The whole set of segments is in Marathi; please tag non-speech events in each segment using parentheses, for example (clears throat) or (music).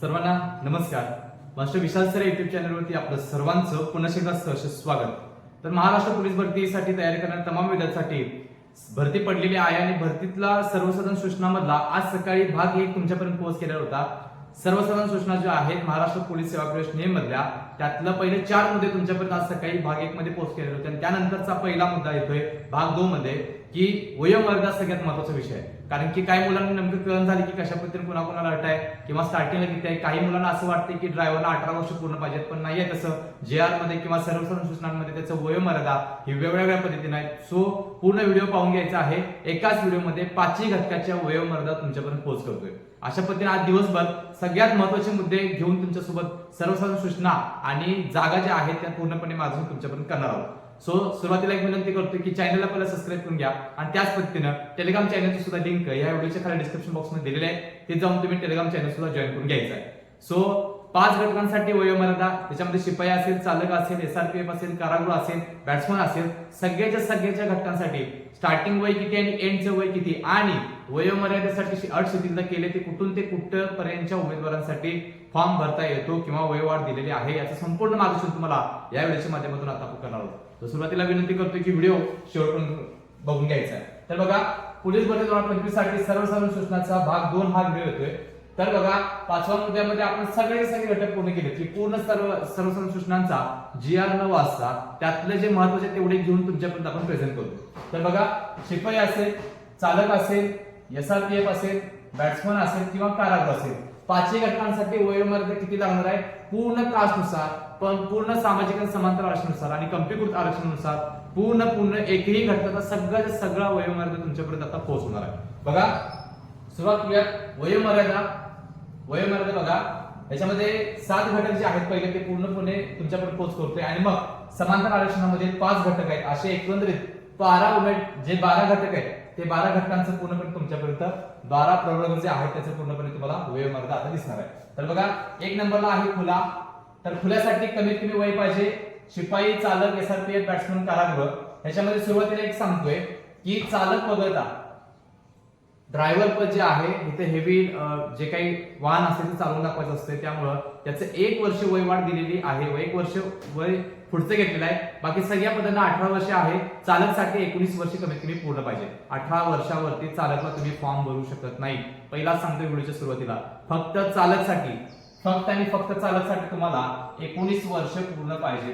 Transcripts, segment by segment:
सर्वांना नमस्कार. मास्टर विशाल सर युट्यूब चॅनलवरती आपलं सर्वांचं पुन्हा एकदा सहर्ष स्वागत. तर महाराष्ट्र पोलीस भरतीसाठी तयारी करणाऱ्या तमाम विद्यार्थ्यांसाठी भरती पडलेली आहे आणि भरतीतला सर्वसाधारण सूचनामधला आज सकाळी भाग एक तुमच्यापर्यंत पोहोच केलेला होता. सर्वसाधारण सूचना ज्या आहेत महाराष्ट्र पोलीस सेवा प्रवेश नियम मधल्या त्यातलं पहिले चार मुद्दे तुमच्यापर्यंत आज सकाळी भाग एक मध्ये पोहोच केलेले होते. आणि त्यानंतरचा पहिला मुद्दा येतोय भाग दोन मध्ये. की वयोवर्ग सगळ्यात महत्त्वाचा विषय आहे. कारण की काही मुलांना नेमकं कळण झाली की कशा पद्धतीने कुणाकुणाला अट आहे किंवा स्टार्टिंगला किती आहे. काही मुलांना असं वाटतं की ड्रायव्हरला अठरा वर्ष पूर्ण पाहिजेत पण नाही आहे तसं. जे आरमध्ये किंवा सर्वसाधारण सूचनांमध्ये त्याचं वयोमर्यादा ही वेगवेगळ्या पद्धतीने आहे. सो पूर्ण व्हिडिओ पाहून घ्यायचा आहे. एकाच व्हिडिओमध्ये पाचही घटकाच्या वयोमर्यादा तुमच्यापर्यंत पोहोच करतोय अशा पद्धतीने आज दिवसभर सगळ्यात महत्त्वाचे मुद्दे घेऊन तुमच्यासोबत सर्वसाधारण सूचना आणि जागा ज्या आहेत त्या पूर्णपणे माझून तुमच्यापर्यंत करणार आहोत. सो सुरुवातीला एक विनंती करतो की चॅनलला पहिला सबस्क्राईब करून घ्या. आणि त्याच पद्धतीनं टेलिग्राम चॅनलची सुद्धा लिंक या व्हिडिओच्या खाली डिस्क्रिप्शन बॉक्समध्ये दिलेले आहे. ते जाऊन तुम्ही टेलिग्राम चॅनल सुद्धा जॉईन करून घ्यायचं आहे. सो पाच घटकांसाठी वयोमर्यादा त्याच्यामध्ये शिपाई असेल चालक असेल एसआरपीएफ असेल कारागृह असेल बॅट्समन असेल सगळ्याच्या सगळ्याच्या घटकांसाठी स्टार्टिंग वय किती आणि एंडचं वय किती आणि वयोमर्यादेसाठी अट शिथिलता केले ते कुठून ते कुठपर्यंतच्या उमेदवारांसाठी फॉर्म भरता येतो किंवा वयोवाढ दिलेली आहे याचं संपूर्ण मार्गदर्शन तुम्हाला या व्हिडिओच्या माध्यमातून आता आपण करणार आहोत. तर सुरुवातीला विनंती करतो की व्हिडिओ शेवटपर्यंत बघून घ्यायचा आहे. तर बघा पोलीस भरती दोन हजार पंचवीससाठी सर्वसाधारण सूचनाचा भाग दोन हा व्हिडिओ येतोय. तर बघा पाचव्या मुद्द्यामध्ये आपण सगळे सगळे घटक पूर्ण केले की पूर्ण सर्व सर्वसाधारण सूचनांचा जी आर न वाचता त्यातले जे महत्त्वाचे तेवढे घेऊन तुमच्यापर्यंत आपण प्रेझेंट करतो तर बघा शिपाई असेल चालक असेल एस आर पी एफ असेल बॅट्समन असेल किंवा कारागृह असेल पाचही घटकांसाठी वयोमर्यादा किती लागणार आहे? पूर्ण कास्टनुसार पण पूर्ण सामाजिक आणि समांतर आरक्षणानुसार आणि कंपीकृत आरक्षणानुसार पूर्ण पूर्ण एकही घटकाचा सगळ्याचा सगळा वयोमर्यादा तुमच्यापर्यंत आता पोहोचणार आहे. बघा सुरुवात करूया. वयोमर्यादा वयोमर्यादा बघा. याच्यामध्ये सात घटक जे आहेत पहिले ते पूर्णपणे तुमच्यापर्यंत पोहोच करतोय आणि मग समांतर आरक्षणामध्ये पाच घटक आहेत. असे एकंदरीत बारा उमेट जे बारा घटक आहेत ते बारा घटकांचं पूर्णपणे तुमच्यापर्यंत बारा प्रवर्ग जे आहेत त्याचं पूर्णपणे तुम्हाला वयोमर्यादा आता दिसणार आहे. तर बघा एक नंबरला आहे खुला तर खुल्यासाठी कमीत कमी वय पाहिजे शिपाई चालक एसआरपीएफ बॅट्समन कारागृह. ह्याच्यामध्ये सुरुवातीला एक सांगतोय की चालक वगळता. ड्रायव्हर पद जे आहे इथे हेवी जे काही वाहन असेल ते चालवून दाखवायचं असते. त्यामुळं त्याचं एक वर्ष वय वाढ दिलेली आहे. व एक वर्ष वय पुढचं घेतलेलं आहे. बाकी सगळ्या पदांना अठरा वर्ष आहे. चालकसाठी एकोणीस वर्ष कमीत कमी पूर्ण पाहिजे. अठरा वर्षावरती चालकला तुम्ही फॉर्म भरू शकत नाही. पहिला सांगतोय व्हिडिओच्या सुरुवातीला. फक्त चालकसाठी फक्त आणि फक्त चालकसाठी तुम्हाला एकोणीस वर्ष पूर्ण पाहिजे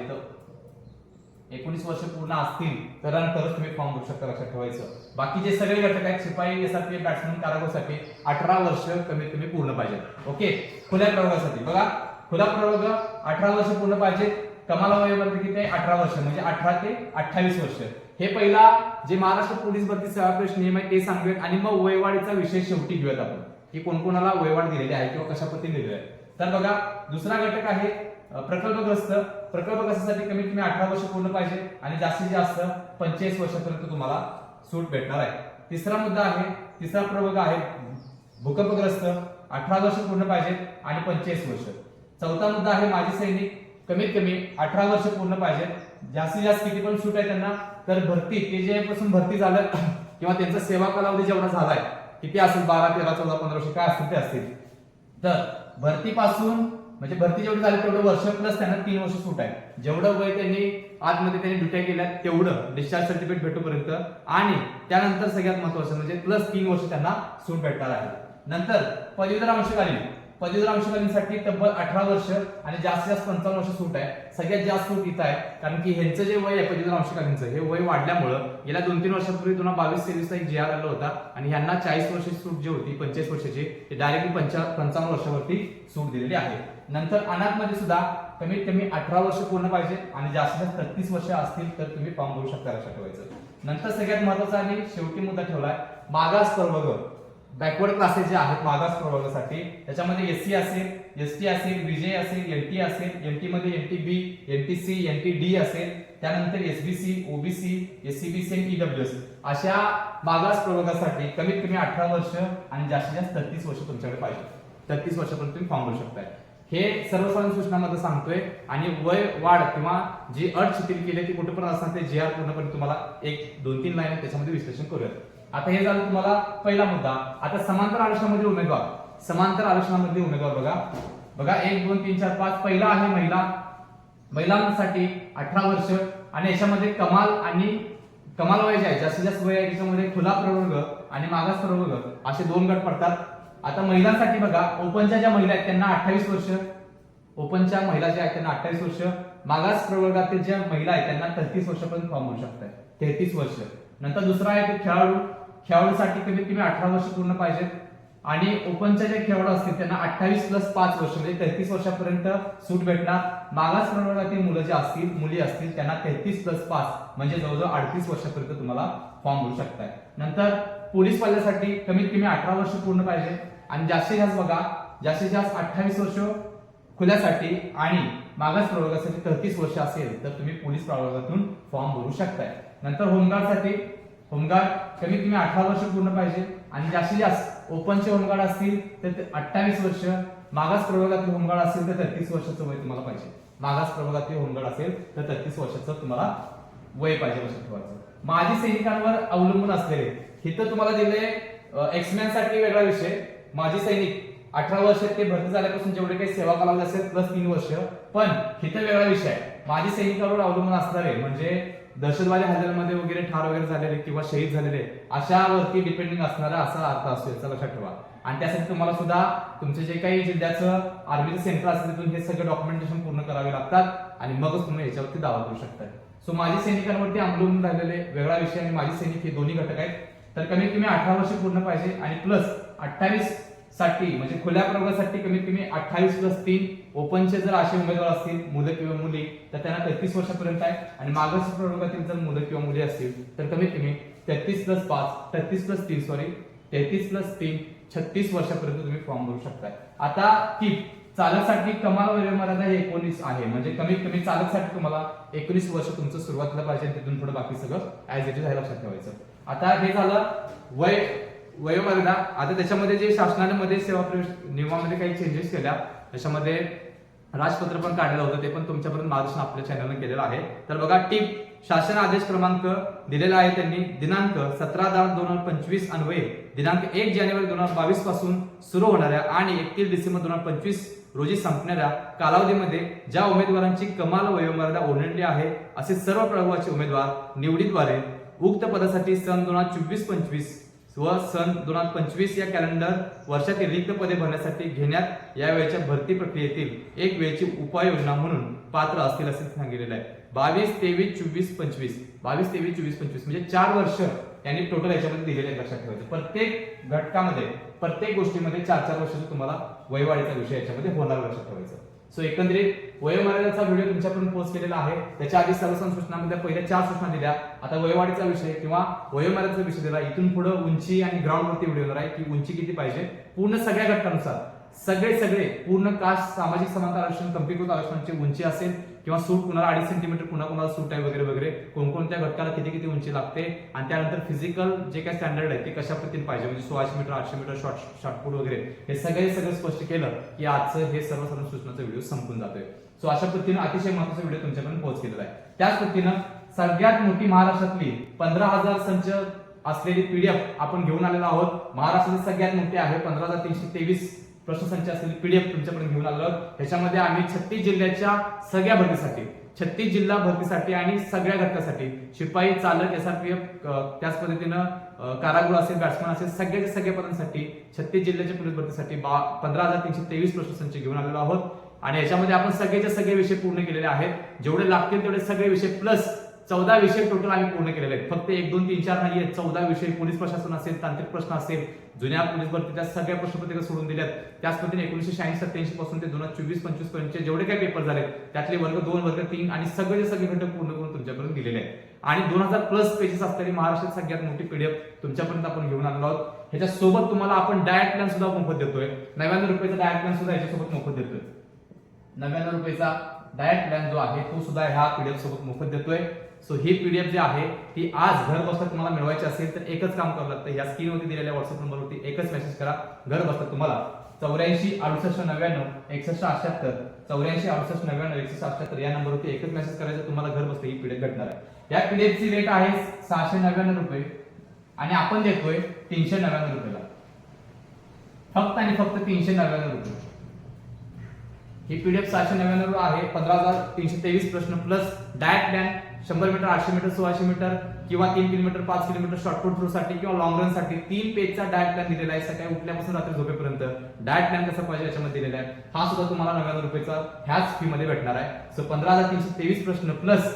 एकोणीस वर्ष पूर्ण असतील तर तरच तुम्ही फॉर्म भरू शकता लक्षात ठेवायचं. बाकी जे सगळे घटक आहेत शिपाई यासाठी बॅट्समन कारागोसाठी अठरा वर्ष कमीत कमी पूर्ण पाहिजे. ओके? खुल्या प्रवर्गासाठी बघा खुला प्रवर्ग अठरा वर्ष पूर्ण पाहिजे कमाल वयोमर्यादा किती आहे? अठरा वर्ष म्हणजे अठरा ते अठ्ठावीस वर्ष. हे पहिला जे महाराष्ट्र पोलीस भरती सेवा प्रवेश नियम आहे ते सांगूयात. आणि मग वयवाढीचा विषय शेवटी घेऊयात आपण. की कोणकोणाला वयवाढ दिलेली आहे किंवा कशा पद्धतीने दिलेली आहे. तर बघा दुसरा घटक आहे प्रकल्पग्रस्त प्रकल्पग्रस्त. प्रकल्पग्रस्तासाठी कमीत कमी अठरा वर्ष पूर्ण पाहिजे आणि जास्तीत जास्त पंचेचाळीस वर्षापर्यंत तुम्हाला सूट भेटणार आहे. तिसरा मुद्दा आहे तिसरा प्रवर्ग आहे भूकंपग्रस्त. अठरा वर्ष पूर्ण पाहिजे आणि पंचेचाळीस वर्ष. चौथा मुद्दा आहे माजी सैनिक. कमीत कमी अठरा वर्ष पूर्ण पाहिजे. जास्तीत जास्त किती पण सूट आहे त्यांना तर भरती ते जे पासून भरती झालं (clears throat) किंवा त्यांचा सेवा कालावधी जेवढा झालाय किती असेल? बारा तेरा चौदा पंधरा वर्ष काय असतील ते असतील. तर भरतीपासून म्हणजे भरती जेवढी झाली तेवढं वर्ष प्लस त्यांना तीन वर्ष सूट आहे जेवढं वय त्यांनी आतमध्ये त्यांनी ड्युट्या केल्या तेवढं डिस्चार्ज सर्टिफिकेट भेटूपर्यंत. आणि त्यानंतर सगळ्यात महत्वाचं म्हणजे प्लस तीन वर्ष त्यांना सूट भेटणार आहे. नंतर पदवीधर अंशकालीन पदवीधर अंशकालीनसाठी तब्बल अठरा वर्ष आणि जास्तीत जास्त पंचावन्न वर्ष सूट आहे. सगळ्यात जास्त सूट इथं आहे. कारण की ह्यांचं जे वय आहे पदवीधर अंशकालीनचं हे वय वाढल्यामुळं गेल्या दोन तीन वर्षापूर्वी दोन बावीस तेवीसला एक जे आर आला होता. आणि ह्यांना चाळीस वर्षाची सूट जी होती पंचेचाळीस वर्षाची ते डायरेक्टली पंचा पंचावन्न वर्षावरती सूट दिलेली आहे. नंतर अनाथमध्ये सुद्धा कमीत कमी अठरा वर्ष पूर्ण पाहिजे आणि जास्तीत जास्त छत्तीस वर्ष असतील तर तुम्ही फॉर्म भरू शकता लक्षात ठेवायचं. नंतर सगळ्यात महत्त्वाचा आणि शेवटी मुद्दा ठेवलाय मागास प्रवर्ग बॅकवर्ड क्लासेस जे आहेत मागास प्रवर्गासाठी त्याच्यामध्ये एस सी असेल एस टी असेल विजय असेल एन टी असेल एन टी मध्ये N T B N T C N T D असेल त्यानंतर S B C OBC S C B C आणि ईडब्ल्यू एस अशा मागास प्रवर्गासाठी कमीत कमी अठरा वर्ष आणि जास्तीत जास्त छत्तीस वर्ष तुमच्याकडे पाहिजे. छत्तीस वर्षापर्यंत तुम्ही फॉर्म भरू शकताय. हे सर्वसाधारण सूचनामध्ये सांगतोय आणि वय वाढ किंवा जी अट शिथिल केली ती कुठे पण असणार ते जे आर पूर्णपणे तुम्हाला एक दोन तीन लाईन त्याच्यामध्ये विश्लेषण करूयात. आता हे झालं तुम्हाला पहिला मुद्दा. आता समांतर आरक्षणामध्ये उमेदवार. समांतर आरक्षणामध्ये उमेदवार बघा. बघा एक दोन तीन चार पाच. पहिला आहे महिला. महिलांसाठी अठरा वर्ष. आणि याच्यामध्ये कमाल आणि कमाल वय जे आहे जास्तीत जास्त वय आहे त्याच्यामध्ये खुला प्रवर्ग आणि मागास प्रवर्ग असे दोन गट पडतात. आता महिलांसाठी बघा ओपनच्या ज्या महिला आहेत त्यांना अठ्ठावीस वर्ष. ओपनच्या महिला ज्या आहेत त्यांना अठ्ठावीस वर्ष. मागास प्रवर्गातील ज्या महिला आहेत त्यांना तेहतीस वर्षापर्यंत फॉर्म होऊ शकतात. तेहतीस वर्ष. नंतर दुसरा आहे खेळाडू. खेळाडूसाठी कमीत कमी अठरा वर्ष पूर्ण पाहिजेत. आणि ओपनच्या जे खेळाडू असतील त्यांना अठ्ठावीस प्लस पाच वर्ष म्हणजे तेहतीस वर्षापर्यंत सूट भेटणार. मागास प्रवर्गातील मुलं जे असतील मुली असतील त्यांना तेहतीस प्लस पाच म्हणजे जवळजवळ अडतीस वर्षापर्यंत तुम्हाला फॉर्म भरू शकताय. नंतर पोलीस पाल्यासाठी कमीत कमी अठरा वर्ष पूर्ण पाहिजे. आणि जास्तीत जास्त बघा जास्तीत जास्त अठ्ठावीस वर्ष खुल्यासाठी आणि मागास प्रवर्गासाठी तेहतीस वर्ष असेल तर तुम्ही पोलीस प्रवर्गातून फॉर्म भरू शकताय. नंतर होमगार्डसाठी होमगार्ड कमीत कमी अठरा वर्ष पूर्ण पाहिजे. आणि जास्तीत जास्त ओपनचे होमगार्ड असतील तर अठ्ठावीस वर्ष मागास प्रवर्गातील होमगार्ड असेल तर तेहतीस वर्षाचं वय तुम्हाला पाहिजे. मागास प्रवर्गातील होमगार्ड असेल तर तेहतीस वर्षाचं तुम्हाला वय पाहिजे लक्षात ठेवायचं माजी सैनिकांवर अवलंबून असलेले इथं तुम्हाला दिले एक्समॅनसाठी वेगळा विषय. माजी सैनिक अठरा वर्ष ते भरती झाल्यापासून जेवढे काही सेवा कालावधी असेल प्लस तीन वर्ष. पण इथं वेगळा विषय आहे. माजी सैनिकांवर अवलंबून असणारे म्हणजे दहशतवादी हल्ल्यांमध्ये वगैरे ठार वगैरे झालेले किंवा शहीद झालेले अशावरती डिपेंडिंग असणारा असा अर्थ असतो याचा लक्षात ठेवा. आणि त्यासाठी तुम्हाला सुद्धा तुमचे जे काही जिल्ह्याचं आर्मीचं सेंटर असेल तिथून हे सगळे डॉक्युमेंटेशन पूर्ण करावे लागतात आणि मगच तुम्ही याच्यावरती दावा करू शकता सो माजी सैनिकांवरती अवलंबून राहिलेले वेगळा विषय आणि माजी सैनिक हे दोन्ही घटक आहेत. तर कमीत कमी अठरा वर्ष पूर्ण पाहिजे आणि प्लस अठ्ठावीस साठी म्हणजे खुल्या प्रवर्गासाठी कमीत कमी अठ्ठावीस प्लस तीन ओपनचे जर असे उमेदवार असतील मुलं किंवा मुली तर त्यांना तेहतीस वर्षापर्यंत आहे. आणि मागास प्रवर्गातील जर मुलं किंवा मुली असतील तर कमीत कमी तेहतीस प्लस पाच तेहतीस प्लस तीन सॉरी तेहतीस प्लस तीन छत्तीस वर्षापर्यंत तुम्ही फॉर्म भरू शकताय. आता की चालकसाठी कमाल वयोमर्यादा हे एकोणीस आहे. म्हणजे कमीत कमी चालकसाठी तुम्हाला एकोणीस वर्ष तुमचं सुरुवातीला पाहिजे तिथून पुढे बाकी सगळं ऍज इट इज आहे लक्षात ठेवायचं. आता हे झालं वय वयोमर्यादा आता त्याच्यामध्ये जे शासनामध्ये सेवा प्रवेश नियमामध्ये काही चेंजेस केल्या त्याच्यामध्ये राजपत्र पण काढलेलं होतं ते पण तुमच्यापर्यंत मार्गदर्शन आपल्या चॅनलने केलेलं आहे. तर बघा टीप शासन आदेश क्रमांक दिलेला आहे त्यांनी दिनांक सतरा दहा दोन हजार पंचवीस अन्वये दिनांक एक जानेवारी दोन हजार बावीसपासून सुरू होणाऱ्या आणि एकतीस डिसेंबर दोन हजार पंचवीस रोजी संपणाऱ्या कालावधीमध्ये ज्या उमेदवारांची कमाल वयोमर्यादा ओलांडली आहे असे सर्व प्रभावाचे उमेदवार निवडीद्वारे उक्त पदासाठी सन दोन हजार चोवीस पंचवीस व सन दोन हजार पंचवीस या कॅलेंडर वर्षातील रिक्त पदे भरण्यासाठी घेण्यात यावेळच्या भरती प्रक्रियेतील एक वेळची उपाययोजना म्हणून पात्र असतील असे सांगितलेलं आहे. बावीस तेवीस चोवीस पंचवीस. बावीस तेवीस चोवीस पंचवीस म्हणजे चार वर्ष यांनी टोटल याच्यामध्ये दिलेले आहे लक्षात ठेवायचं. प्रत्येक घटकामध्ये प्रत्येक गोष्टीमध्ये चार चार वर्षाचा तुम्हाला वयवाढीचा विषय याच्यामध्ये होणार लक्षात ठेवायचं. सो एकंदरीत वयोमर्यादेचा व्हिडिओ तुमच्यापर्यंत पोस्ट केलेला आहे. त्याच्या आधी सर्व सूचनामध्ये पहिल्या चार सूचना दिल्या. आता वयोवाढीचा विषय किंवा वयोमर्यादेचा विषय दिला इथून पुढे उंची आणि ग्राउंड वरती व्हिडिओ येणार आहे की उंची किती पाहिजे? पूर्ण सगळ्या घटकानुसार सगळे सगळे पूर्ण कास्ट सामाजिक समानता आरक्षण कम्प्लिट आरक्षणाची उंची असेल किंवा सूट कुणाला अडीच सेंटीमीटर कुणा कुणाला सूट आहे वगैरे वगैरे कोणकोणत्या घटकाला किती किती उंची लागते? आणि त्यानंतर फिजिकल जे काही स्टँडर्ड आहे ते कशा पद्धतीने पाहिजे? म्हणजे सोळाशे मीटर आठशे मीटर शॉर्ट शॉर्टपुट वगैरे हे सगळे सगळं स्पष्ट केलं की आजचं हे सर्वसाधारण सूचनाचा व्हिडिओ संपून जातोय. सो अशा पद्धतीनं अतिशय महत्त्वाचा व्हिडिओ तुमच्यापर्यंत पोहोच केलेला आहे. त्याच पद्धतीनं सगळ्यात मोठी महाराष्ट्रातली पंधरा हजार संच असलेली पीडीएफ आपण घेऊन आलेलो आहोत. महाराष्ट्राची सगळ्यात मोठी आहे पंधरा हजार तीनशे तेवीस प्रश्नसंच असलेली पीडीएफ तुमच्याकडे घेऊन आलो ह्याच्यामध्ये आम्ही छत्तीस जिल्ह्याच्या सगळ्या भरतीसाठी छत्तीस जिल्हा भरतीसाठी आणि सगळ्या घटकासाठी शिपाई चालक एसआरपीएफ त्याच पद्धतीनं कारागृह असेल बॅट्समन असेल सगळ्या सगळ्या पदांसाठी छत्तीस जिल्ह्याच्या पोलीस भरतीसाठी बा पंधरा हजार तीनशे तेवीस प्रश्नसंच घेऊन आलेलो आहोत. आणि याच्यामध्ये आपण सगळेचे सगळे विषय पूर्ण केलेले आहेत. जेवढे लागतील तेवढे सगळे विषय प्लस चौदा विषय टोटल आम्ही पूर्ण केलेले आहेत. फक्त एक दोन तीन चार नाही आहेत. चौदा विषय पोलीस प्रशासन असेल तांत्रिक प्रश्न असेल जुन्या पोलीस भरतीच्या सगळ्या प्रश्नपत्रिका सोडून दिल्यात. त्याच पद्धतीने एकोणीशे शहाऐंशी सत्याऐंशी पासून ते दोन हजार चोवीस पंचवीस पर्यंतचे जेवढे काही पेपर झाले त्यातले वर्ग दोन वर्ग तीन आणि सगळे सगळे घटक पूर्ण करून तुमच्यापर्यंत दिलेले आहेत. आणि दोन हजार प्लस पेजेस असलेली महाराष्ट्रात सगळ्यात मोठी पीडीएफ तुमच्यापर्यंत आपण घेऊन आणलो आहोत. ह्याच्यासोबत तुम्हाला आपण डायट प्लॅन सुद्धा मोफत देतोय. नव्याण्णव रुपयाचा डायट प्लॅन सुद्धा याच्यासोबत मोफत देतोय. नव्याण्णव रुपयाचा डायट प्लॅन जो आहे तो सुद्धा ह्या पीडीएफ सोबत मोफत देतोय. सो ही पीडीएफ जी आहे ती आज घर बसता तुम्हाला मिळवायची असेल तर एकच काम करावं लागतं. या स्क्रीनवरती दिलेल्या व्हॉट्सअप नंबरवरती एकच मेसेज करा. घर बसता तुम्हाला चौऱ्याऐंशी अडुसष्ट नव्याण्णव एकसष्ट अठ्याहत्तर चौऱ्याऐंशी अडुसष्ट नव्याण्णव एकसष्ट अठ्याहत्तर या नंबरवरती एकच मेसेज करायचा तुम्हाला घर बसता ही पीडीएफ भेटणार आहे. या पीडीएफ ची रेट आहे सहाशे नव्याण्णव रुपये आणि आपण देतोय तीनशे नव्याण्णव रुपयाला. फक्त आणि फक्त तीनशे नव्याण्णव रुपये. ही पीडीएफ सहाशे नव्याण्णव आहे पंधरा हजार तीनशे तेवीस प्रश्न प्लस डायट प्लॅन शंभर मीटर आठशे मीटर सोळाशे मीटर किंवा तीन किलोमीटर पाच किलोमीटर शॉर्टपुट थ्रू साठी किंवा लॉंग रनसाठी तीन पेजचा डायट प्लॅन दिलेला आहे. सकाळी उठल्यापासून रात्री झोपेपर्यंत. डायट प्लॅन कसा पाहिजे याच्यामध्ये दिलेला आहे. हा सुद्धा तुम्हाला नव्याण्णव रुपयेचा ह्याच फी मध्ये भेटणार आहे. सो पंधरा हजार तीनशे तेवीस प्रश्न प्लस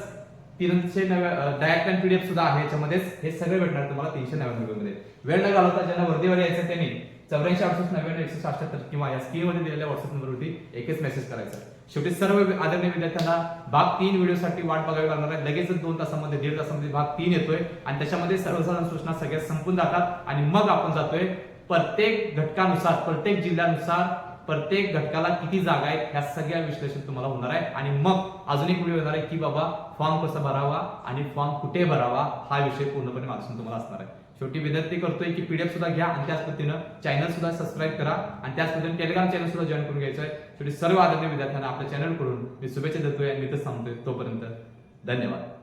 तीनशे नव्या डायट प्लॅन पीडीएफ सुद्धा आहे याच्यामध्येच हे सगळे भेटणार तुम्हाला तीनशे नव्याण्णव रुपये वेळ न घालवता ज्यांना वर्दीवर यायचं त्यांनी चौऱ्याऐंशी अडुसष्ट नव्याण्णव एकशे सहाशत्तर किंवा या स्क्रीन मध्ये दिलेल्या व्हॉट्सअप नंबरवरती एकच मेसेज करायचा. शेवटी सर्व आदरणीय विद्यार्थ्यांना भाग तीन व्हिडिओसाठी वाट बघावी लागणार आहे. लगेचच दोन तासामध्ये दीड तासामध्ये भाग तीन येतोय. आणि त्याच्यामध्ये सर्वसाधारण सूचना सगळ्या संपून जातात आणि मग आपण जातोय प्रत्येक घटकानुसार प्रत्येक जिल्ह्यानुसार प्रत्येक घटकाला किती जागा आहेत ह्या सगळ्या विश्लेषण तुम्हाला होणार आहे. आणि मग अजून एक व्हिडिओ येणार आहे की बाबा फॉर्म कसा भरावा आणि फॉर्म कुठे भरावा हा विषय पूर्णपणे माझ्यापासून तुम्हाला असणार आहे. शेवटी विद्यार्थी करतोय की पीडीएफ सुद्धा घ्या आणि त्याच पद्धतीनं चॅनल सुद्धा सबस्क्राईब करा आणि त्याच पद्धतीने टेलिग्राम चॅनल सुद्धा जॉईन करून घ्यायचं आहे. शेवटी सर्व आदरणीय विद्यार्थ्यांना आपल्या चॅनलकडून मी शुभेच्छा देतोय आणि मी तर सांगतोय तोपर्यंत. धन्यवाद.